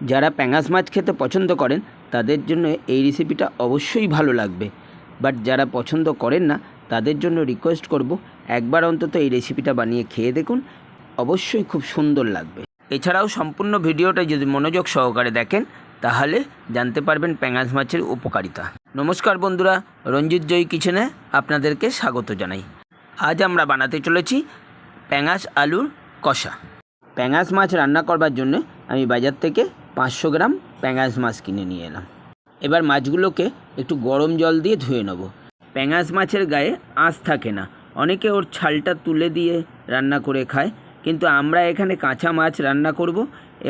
যারা প্যাঙাশ মাছ খেতে পছন্দ করেন, তাদের জন্য এই রেসিপিটা অবশ্যই ভালো লাগবে। বাট যারা পছন্দ করেন না, তাদের জন্য রিকোয়েস্ট করব, একবার অন্তত এই রেসিপিটা বানিয়ে খেয়ে দেখুন। অবশ্যই খুব সুন্দর লাগবে। এছাড়াও সম্পূর্ণ ভিডিওটা যদি মনোযোগ সহকারে দেখেন, তাহলে জানতে পারবেন প্যাঙাশ মাছের উপকারিতা। নমস্কার বন্ধুরা, রঞ্জিত জয়ী কিচেনে আপনাদেরকে স্বাগত জানাই। আজ আমরা বানাতে চলেছি প্যাঙাশ আলুর কষা। প্যাঙাশ মাছ রান্না করবার জন্য আমি বাজার থেকে পাঁচশো গ্রাম প্যাঙাশ মাছ কিনে নিয়ে এলাম। এবার মাছগুলোকে একটু গরম জল দিয়ে ধুয়ে নেব। প্যাঙাশ মাছের গায়ে আঁশ থাকে না। অনেকে ওর ছালটা তুলে দিয়ে রান্না করে খায়, কিন্তু আমরা এখানে কাঁচা মাছ রান্না করব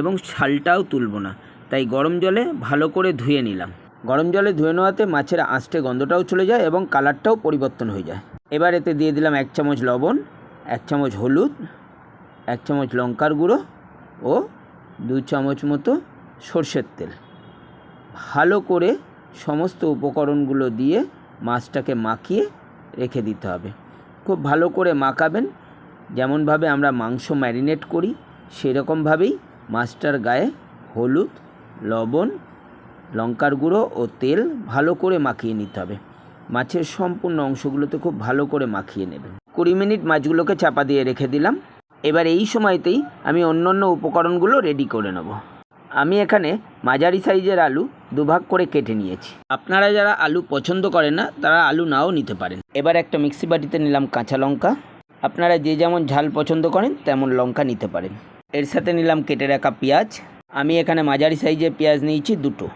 এবং ছালটাও তুলব না। তাই গরম জলে ভালো করে ধুয়ে নিলাম। গরম জলে ধুয়ে নেওয়াতে মাছের আঁশটে গন্ধটাও চলে যায় এবং কালারটাও পরিবর্তন হয়ে যায়। এবার এতে দিয়ে দিলাম এক চামচ লবণ, এক চামচ হলুদ, এক চামচ লঙ্কার গুঁড়ো ও দু চামচ মতো সর্ষের তেল। ভালো করে সমস্ত উপকরণগুলো দিয়ে মাছটাকে মাখিয়ে রেখে দিতে হবে। খুব ভালো করে মাখাবেন। যেমনভাবে আমরা মাংস ম্যারিনেট করি, সেরকমভাবেই মাছটার গায়ে হলুদ, লবণ, লঙ্কার গুঁড়ো ও তেল ভালো করে মাখিয়ে নিতে হবে। মাছের সম্পূর্ণ অংশগুলোতে খুব ভালো করে মাখিয়ে নেবেন। কুড়ি মিনিট মাছগুলোকে চাপা দিয়ে রেখে দিলাম। এবার এই সময়তেই আমি অন্য অন্য উপকরণগুলো রেডি করে নেব। আমি এখানে মাঝারি সাইজের আলু দুভাগ করে কেটে নিয়েছি। আপনারা যারা আলু পছন্দ করেন না, তারা আলু নাও নিতে পারেন। এবার একটা মিক্সি বাটিতে নিলাম কাঁচা লঙ্কা। আপনারা যে যেমন ঝাল পছন্দ করেন, তেমন লঙ্কা নিতে পারেন। এর সাথে নিলাম কেটে রাখা পেঁয়াজ। আমি এখানে মাঝারি সাইজের পেঁয়াজ নিয়েছি দুটো।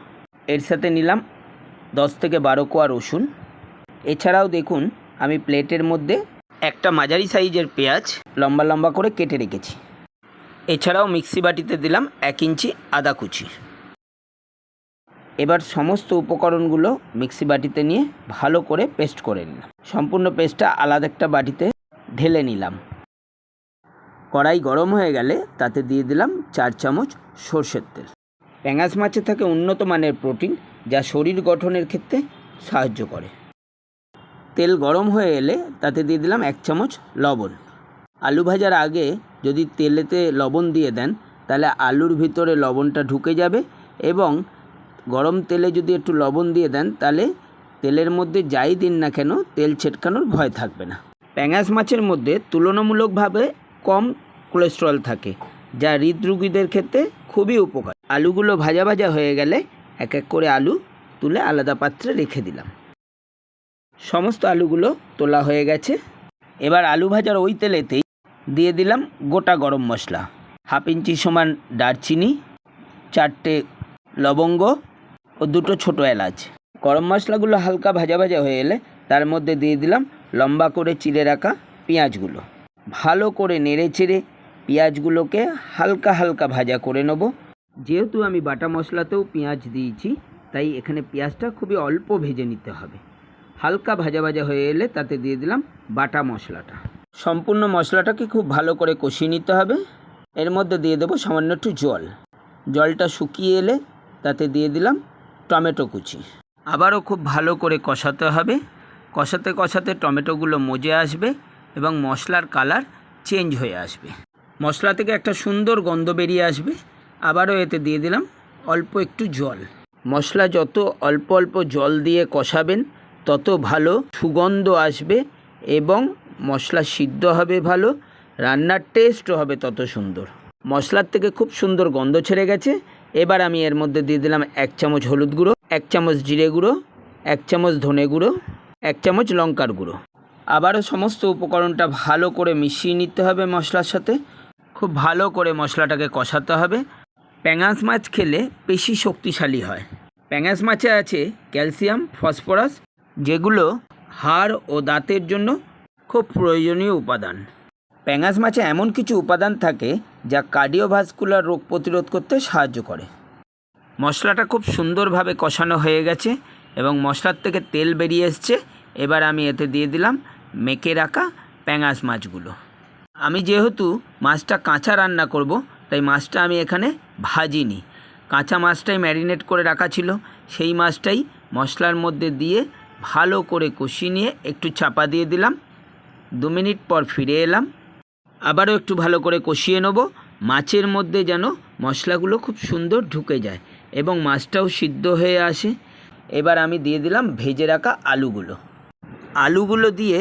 এর সাথে নিলাম দশ থেকে বারো কোয়া রসুন। এছাড়াও দেখুন, আমি প্লেটের মধ্যে একটা মাঝারি সাইজের পেঁয়াজ লম্বা লম্বা করে কেটে রেখেছি। এছাড়াও মিক্সি বাটিতে দিলাম এক ইঞ্চি আদা কুচি। এবার সমস্ত উপকরণগুলো মিক্সি বাটিতে নিয়ে ভালো করে পেস্ট করে নিলাম। সম্পূর্ণ পেস্টটা আলাদা একটা বাটিতে ঢেলে নিলাম। কড়াই গরম হয়ে গেলে তাতে দিয়ে দিলাম চার চামচ সর্ষের তেল। প্যাঙাশ মাছে থাকে উন্নত মানের প্রোটিন যা শরীর গঠনের ক্ষেত্রে সাহায্য করে। তেল গরম হয়ে এলে তাতে দিয়ে দিলাম এক চামচ লবণ। আলু ভাজার আগে যদি তেলেতে লবণ দিয়ে দেন, তাহলে আলুর ভিতরে লবণটা ঢুকে যাবে এবং গরম তেলে যদি একটু লবণ দিয়ে দেন, তাহলে তেলের মধ্যে যাই দিন না কেন তেল ছেটকানোর ভয় থাকবে না। প্যাঙাশ মাছের মধ্যে তুলনামূলকভাবে কম কোলেস্ট্রল থাকে, যা হৃদরোগীদের ক্ষেত্রে খুবই উপকার। আলুগুলো ভাজা ভাজা হয়ে গেলে এক এক করে আলু তুলে আলাদা পাত্রে রেখে দিলাম। সমস্ত আলুগুলো তোলা হয়ে গেছে। এবার আলু ভাজার ওই তেলেতেই দিয়ে দিলাম গোটা গরম মশলা। হাফ ইঞ্চি সমান দারচিনি, চারটে লবঙ্গ ও দুটো ছোটো এলাচ। গরম মশলাগুলো হালকা ভাজা ভাজা হয়ে এলে তার মধ্যে দিয়ে দিলাম লম্বা করে চিড়ে রাখা পেঁয়াজগুলো। ভালো করে নেড়ে চেড়ে পেঁয়াজগুলোকে হালকা হালকা ভাজা করে নেব। যেহেতু আমি বাটা মশলাতেও পেঁয়াজ দিয়েছি, তাই এখানে পেঁয়াজটা খুবই অল্প ভেজে নিতে হবে। হালকা ভাজা ভাজা হয়ে এলে তাতে দিয়ে দিলাম বাটা মশলাটা। সম্পূর্ণ মশলাটাকে খুব ভালো করে কষিয়ে নিতে হবে। এর মধ্যে দিয়ে দেবো সামান্য একটু জল। জলটা শুকিয়ে এলে তাতে দিয়ে দিলাম টমেটো কুচি। আবারও খুব ভালো করে কষাতে হবে। কষাতে কষাতে টমেটোগুলো মজে আসবে এবং মশলার কালার চেঞ্জ হয়ে আসবে। মশলা থেকে একটা সুন্দর গন্ধ বেরিয়ে আসবে। আবারও এতে দিয়ে দিলাম অল্প একটু জল। মশলা যত অল্প অল্প জল দিয়ে কষাবেন তত ভালো সুগন্ধ আসবে এবং মশলা সিদ্ধ হবে ভালো, রান্নার টেস্টও হবে তত সুন্দর। মশলার থেকে খুব সুন্দর গন্ধ ছেড়ে গেছে। এবার আমি এর মধ্যে দিয়ে দিলাম এক চামচ হলুদ গুঁড়ো, এক চামচ জিরে গুঁড়ো, এক চামচ ধনে গুঁড়ো, এক চামচ লঙ্কার গুঁড়ো। আবারও সমস্ত উপকরণটা ভালো করে মিশিয়ে নিতে হবে মশলার সাথে। খুব ভালো করে মশলাটাকে কষাতে হবে। প্যাঙাশ মাছ খেলে বেশি শক্তিশালী হয়। প্যাঙাশ মাছে আছে ক্যালসিয়াম, ফসফরাস যেগুলো হাড় ও দাঁতের জন্য খুব প্রয়োজনীয় উপাদান। প্যাঙাশ মাছে এমন কিছু উপাদান থাকে যা কার্ডিওভাস্কুলার রোগ প্রতিরোধ করতে সাহায্য করে। মশলাটা খুব সুন্দরভাবে কষানো হয়ে গেছে এবং মশলার থেকে তেল বেরিয়ে এসছে। এবার আমি এতে দিয়ে দিলাম মেখে রাখা প্যাঙাশ মাছগুলো। আমি যেহেতু মাছটা কাঁচা রান্না করব, তাই মাছটা আমি এখানে ভাজিনি। কাঁচা মাছটাই ম্যারিনেট করে রাখা ছিল। সেই মাছটাই মশলার মধ্যে দিয়ে ভালো করে কষিয়ে নিয়ে একটু চাপা দিয়ে দিলাম। দু মিনিট পর ফিরে এলাম। আবারও একটু ভালো করে কষিয়ে নেব। মাছের মধ্যে যেন মশলাগুলো খুব সুন্দর ঢুকে যায় এবং মাছটাও সিদ্ধ হয়ে আসে। এবার আমি দিয়ে দিলাম ভেজে রাখা আলুগুলো। আলুগুলো দিয়ে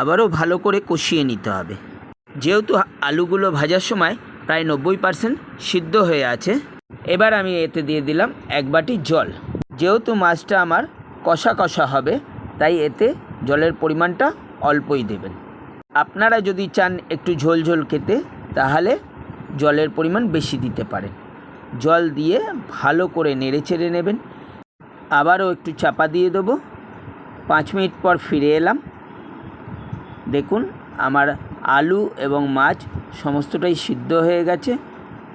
আবারও ভালো করে কষিয়ে নিতে হবে। যেহেতু আলুগুলো ভাজার সময় প্রায় নব্বই পার্সেন্ট সিদ্ধ হয়ে আছে, এবার আমি এতে দিয়ে দিলাম এক বাটি জল। যেহেতু মাছটা আমার কষা কষা হবে, তাই এতে জলের পরিমাণটা অল্পই দেবেন। আপনারা যদি চান একটু ঝোল ঝোল খেতে, তাহলে জলের পরিমাণ বেশি দিতে পারেন। জল দিয়ে ভালো করে নেড়ে চেড়ে নেবেন। আবারও একটু চাপা দিয়ে দেবো। পাঁচ মিনিট পর ফিরে এলাম। দেখুন, আমার আলু এবং মাছ সমস্তটাই সিদ্ধ হয়ে গেছে।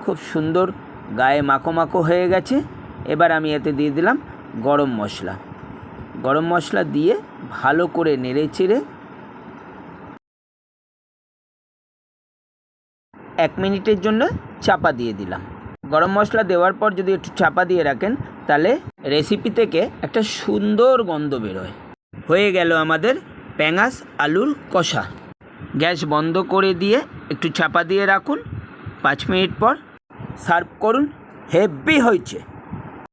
খুব সুন্দর গায়ে মাখো মাখো হয়ে গেছে। এবার আমি এতে দিয়ে দিলাম গরম মশলা। গরম মশলা দিয়ে ভালো করে নেড়ে চেড়ে এক মিনিটের জন্য চাপা দিয়ে দিলাম। গরম মশলা দেওয়ার পর যদি একটু চাপা দিয়ে রাখেন, তাহলে রেসিপি থেকে একটা সুন্দর গন্ধ বেরোয়। হয়ে গেল আমাদের প্যাঙাস আলুর কষা। গ্যাস বন্ধ করে দিয়ে একটু চাপা দিয়ে রাখুন। পাঁচ মিনিট পর সার্ভ করুন। হেভি হয়েছে।